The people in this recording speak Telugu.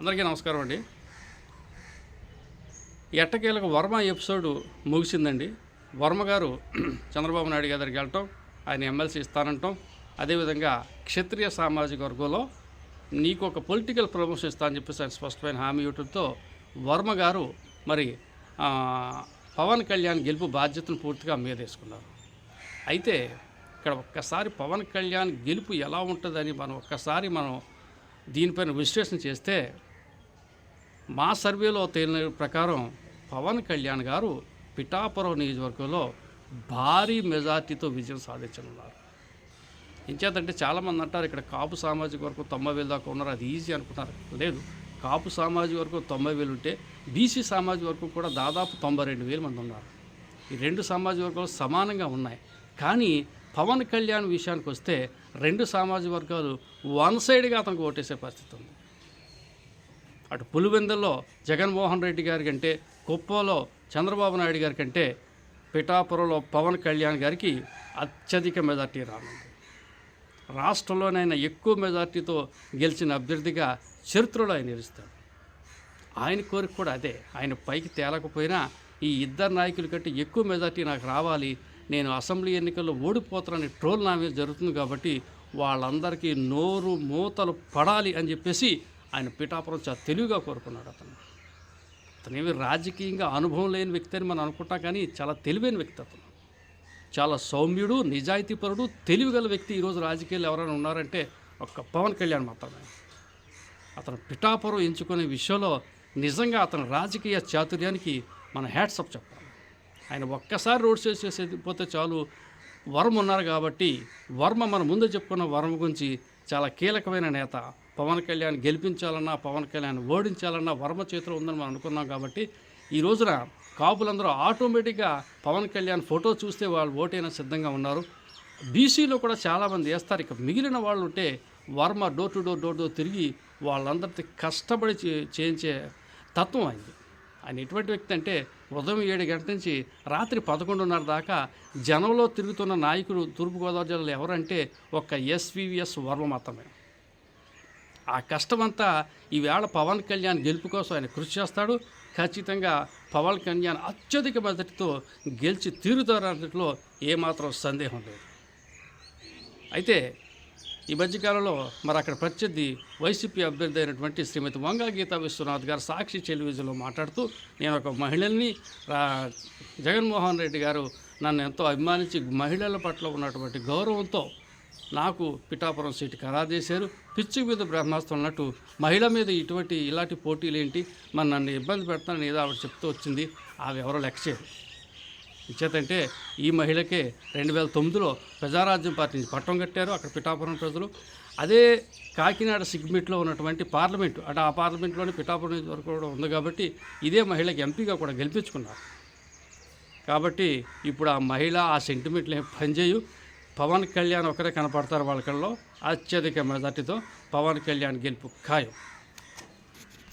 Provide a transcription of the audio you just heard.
అందరికీ నమస్కారం అండి. ఎట్టకేలకు వర్మ ఎపిసోడ్ ముగిసిందండి. వర్మ గారు చంద్రబాబు నాయుడు గారికి వెళ్ళటం ఆయన ఎమ్మెల్సీ ఇస్తానంటాం అదేవిధంగా క్షత్రియ సామాజిక వర్గంలో నీకు ఒక పొలిటికల్ ప్రమోషన్ ఇస్తా అని చెప్పేసి ఆయన స్పష్టమైన హామీ ఇవ్వడంతో వర్మ గారు మరి పవన్ కళ్యాణ్ గెలుపు బాధ్యతను పూర్తిగా మీదేసుకున్నారు అయితే ఇక్కడ ఒక్కసారి పవన్ కళ్యాణ్ గెలుపు ఎలా ఉంటుందని మనం ఒక్కసారి మనం దీనిపైన విశ్లేషణ చేస్తే మా సర్వేలో తేలిన ప్రకారం పవన్ కళ్యాణ్ గారు పిఠాపురం నియోజకవర్గంలో భారీ మెజార్టీతో విజయం సాధించనున్నారు. ఇంచేతంటే చాలామంది అంటారు ఇక్కడ కాపు సామాజిక వర్గం తొంభై వేలు దాకా ఉన్నారు అది ఈజీ అనుకుంటారు లేదు కాపు సామాజిక వర్గం తొంభై వేలు ఉంటే బీసీ సామాజిక వర్గం కూడా దాదాపు తొంభై రెండు వేల మంది ఉన్నారు. ఈ రెండు సామాజిక వర్గాలు సమానంగా ఉన్నాయి. కానీ పవన్ కళ్యాణ్ విషయానికి వస్తే రెండు సామాజిక వర్గాలు వన్ సైడ్గా అతనికి ఓటేసే పరిస్థితి ఉంది. అటు పులివెందుల్లో జగన్మోహన్ రెడ్డి గారి కంటే కుప్పలో చంద్రబాబు నాయుడు గారి కంటే పిఠాపురంలో పవన్ కళ్యాణ్ గారికి అత్యధిక మెజార్టీ రానుంది. రాష్ట్రంలోనైనా ఎక్కువ మెజార్టీతో గెలిచిన అభ్యర్థిగా చరిత్రలో ఆయన నిలుస్తాడు. ఆయన కోరిక కూడా అదే. ఆయన పైకి తేలకపోయినా ఈ ఇద్దరు నాయకుల కంటే ఎక్కువ మెజార్టీ నాకు రావాలి. నేను అసెంబ్లీ ఎన్నికల్లో ఓడిపోతానని ట్రోల్ నా మీద జరుగుతుంది కాబట్టి వాళ్ళందరికీ నోరు మూతలు పడాలి అని చెప్పేసి ఆయన పిఠాపురం చాలా తెలివిగా కోరుకున్నాడు అతను అతనేమి రాజకీయంగా అనుభవం లేని వ్యక్తి అని మనం అనుకుంటాం కానీ చాలా తెలివైన వ్యక్తి అతను. చాలా సౌమ్యుడు నిజాయితీపరుడు తెలివిగల వ్యక్తి ఈరోజు రాజకీయాలు ఎవరైనా ఉన్నారంటే ఒక్క పవన్ కళ్యాణ్ మాత్రమే. అతను పిఠాపురం ఎంచుకునే విషయంలో నిజంగా అతని రాజకీయ చాతుర్యానికి మన హ్యాట్సప్ చెప్పాలి. ఆయన ఒక్కసారి రోడ్ షో చేసేది పోతే చాలు. వర్మ ఉన్నారు కాబట్టి వర్మ మన ముందు చెప్పుకున్న వర్మ గురించి చాలా కీలకమైన నేత. పవన్ కళ్యాణ్ గెలిపించాలన్నా పవన్ కళ్యాణ్ ఓడించాలన్నా వర్మ చేతిలో ఉందని మనం అనుకున్నాం కాబట్టి ఈ రోజున కాపులందరూ ఆటోమేటిక్గా పవన్ కళ్యాణ్ ఫోటో చూస్తే వాళ్ళు ఓటైనా సిద్ధంగా ఉన్నారు. బీసీలో కూడా చాలామంది వేస్తారు. ఇక మిగిలిన వాళ్ళు ఉంటే Varma door to door door door తిరిగి వాళ్ళందరితో కష్టపడి చే- చేయించే తత్వం అయింది ఆయన ఎటువంటి వ్యక్తి అంటే ఉదయం ఏడు గంటల నుంచి రాత్రి పదకొండున్నర దాకా జనంలో తిరుగుతున్న నాయకుడు తూర్పుగోదావరి జిల్లాలో ఎవరంటే ఒక్క ఎస్వివిఎస్ వర్మ మాత్రమే. ఆ కష్టమంతా ఈవేళ పవన్ కళ్యాణ్ గెలుపు కోసం ఆయన కృషి చేస్తాడు. ఖచ్చితంగా పవన్ కళ్యాణ్ అత్యధిక మద్దతుతో గెలిచి తీరుతారన్నట్లో ఏమాత్రం సందేహం లేదు. అయితే ఈ మధ్యకాలంలో మరి అక్కడ ప్రత్యర్థి వైసీపీ అభ్యర్థి అయినటువంటి శ్రీమతి వంగా గీతా విశ్వనాథ్ గారు సాక్షి టెలివిజన్లో మాట్లాడుతూ నేను ఒక మహిళల్ని రా- జగన్మోహన్ రెడ్డి గారు నన్ను ఎంతో అభిమానించి మహిళల పట్ల ఉన్నటువంటి గౌరవంతో నాకు పిఠాపురం సీటు ఖరారు చేశారు. పిచ్చి మీద బ్రహ్మాస్త్రం ఉన్నట్టు మహిళ మీద ఇటువంటి ఇలాంటి పోటీలు ఏంటి? మరి నన్ను ఇబ్బంది పెడతానని ఏదో ఆవిడ చెప్తూ వచ్చింది. ఆవి ఎవరో లెక్క చేయరు ఇచ్చేతంటే ఈ మహిళకే రెండు వేల తొమ్మిదిలో ప్రజారాజ్యం పార్టీ నుంచి పట్టం కట్టారు అక్కడ పిఠాపురం ప్రజలు. అదే కాకినాడ సిగ్మిట్లో ఉన్నటువంటి పార్లమెంటు అంటే ఆ పార్లమెంట్లోని పిఠాపురం వరకు కూడా ఉంది కాబట్టి ఇదే మహిళకి ఎంపీగా కూడా గెలిపించుకున్నారు. కాబట్టి ఇప్పుడు ఆ మహిళ ఆ సెంటిమెంట్లు ఏం పనిచేయు పవన్ కళ్యాణ్ ఒకరే కనపడతారు వాళ్ళ కళ్ళలో అత్యధిక మెజార్టీతో పవన్ కళ్యాణ్ గెలుపు ఖాయం.